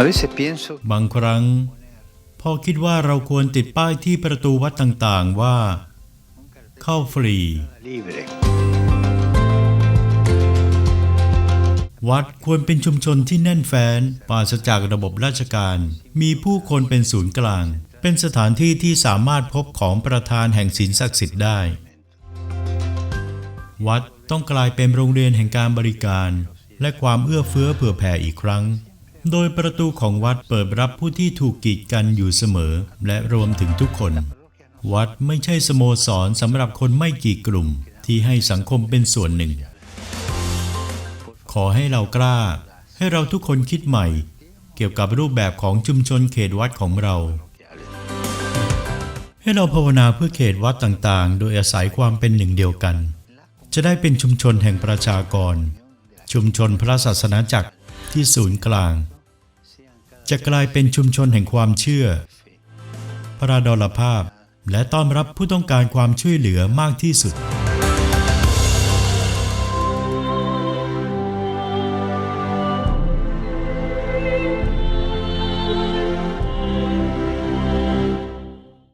A veces pienso บางครั้งพ่อคิดว่าเราควรติดป้ายที่ประตูวัดต่างๆว่า เข้าฟรี libre. วัดควรเป็นชุมชนที่แน่นแฟ้นปราศจากระบบราชการ มีผู้คนเป็นศูนย์กลาง เป็นสถานที่ที่สามารถพบของประธานแห่งศีลศักดิ์สิทธิ์ได้ วัดต้องกลายเป็นโรงเรียนแห่งการบริการ และความเอื้อเฟื้อเผื่อแผ่อีกครั้ง โดยประตูของวัดเปิดรับผู้ที่ถูกกีดกันอยู่เสมอ และรวมถึงทุกคน วัดไม่ใช่สโมสรสำหรับคนไม่กี่กลุ่มที่ให้สังคมเป็นส่วนหนึ่ง ขอให้เรากล้า ให้เราทุกคนคิดใหม่ เกี่ยวกับรูปแบบของชุมชนเขตวัดของเรา ให้เราภาวนาเพื่อเขตวัดต่างๆ โดยอาศัยความเป็นหนึ่งเดียวกัน จะได้เป็นชุมชนแห่งประชากร ชุมชนพระศาสนาจักรที่ศูนย์กลาง จะกลายเป็นชุมชนแห่งความเชื่อ พระดลภาพและต้อนรับผู้ต้องการความช่วยเหลือมากที่สุด